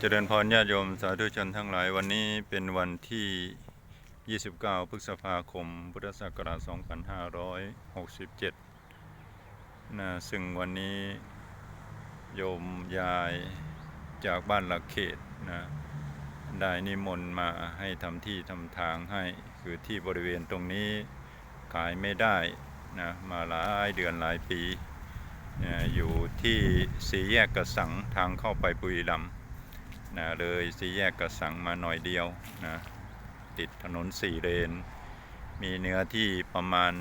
เจริญพรญาติโยมสาธุชนทั้งหลายวันนี้เป็นวันที่ 29 พฤษภาคม พุทธศักราช 2567 นะซึ่งวันนี้โยมยายจากบ้านหลักเขตนะได้นิมนต์มาให้ทำที่ทำทางให้คือที่บริเวณตรงนี้ขายไม่ได้นะมาหลายเดือนหลายปีนะอยู่ที่สีแยกกระสังทางเข้าไปบุรีรัมย์ นะเลยสี่แยกกระสังมาหน่อยเดียวนะติดถนนสี่เลน มีเนื้อที่ประมาณ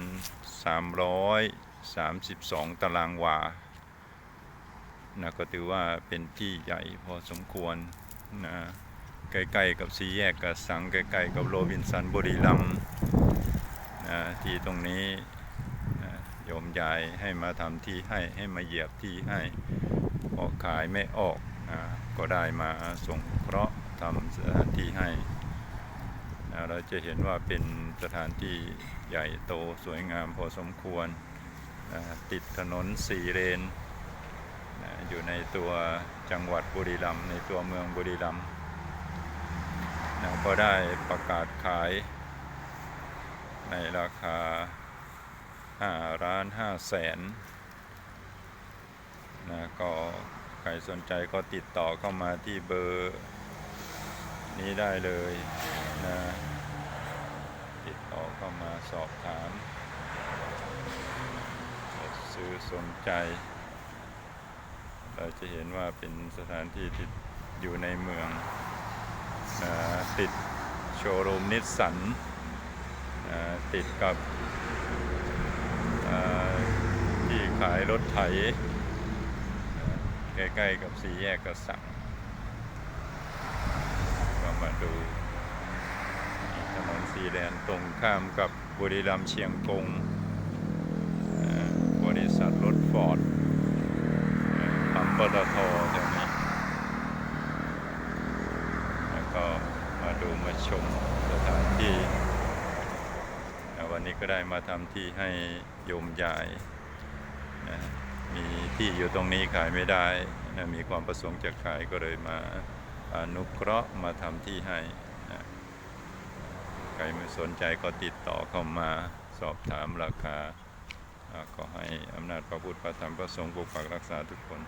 332 ตารางวานะก็ถือว่าเป็นที่ใหญ่พอสมควรนะใกล้ๆกับสี่แยกกระสังใกล้ๆกับโรบินสันบุรีรัมนะที่ตรงนี้นะโยมยายให้มาทำที่ให้ให้มาเหยียบที่ให้เพราะขายไม่ออก ก็ได้มาส่งเคราะห์ทำสถานที่ให้เราจะเห็นว่าเป็นสถานที่ใหญ่โตสวยงามพอสมควรติดถนนสี่เลนอยู่ในตัวจังหวัดบุรีรัมย์ในตัวเมืองบุรีรัมย์ก็ได้ประกาศขายในราคา5ล้าน5แสนนะก็ ครสนใจก็ติดต่อเข้ามาที่เบอร์นี้ได้เลยนะติดต่อเข้ามาสอบถามซื้อสนใจ เราจะเห็นว่าเป็นสถานที่ที่อยู่ในเมืองนะติดโชว์รูมนิสสันนะติดกับที่ขายรถไถ ใกล้ๆกับสี่แยกกระสังก็มาดูถนนสีแดนตรงข้ามกับบุรีรัมย์เชียงกงบริษัทรถฟอร์ดปั๊มปตทแถวนี้แล้วก็มาดูมาชมสถานที่วันนี้ก็ได้มาทำที่ให้โยมยายนะ ที่อยู่ตรงนี้ขายไม่ได้นะมีความประสงค์จะขายก็เลยมาอนุเคราะห์มาทำที่ให้นะใครไม่สนใจก็ติดต่อเข้ามาสอบถามราคาอ่าก็ให้อำนาจพระพุทธพระธรรมพระสงฆ์ปกปักรักษาทุกคน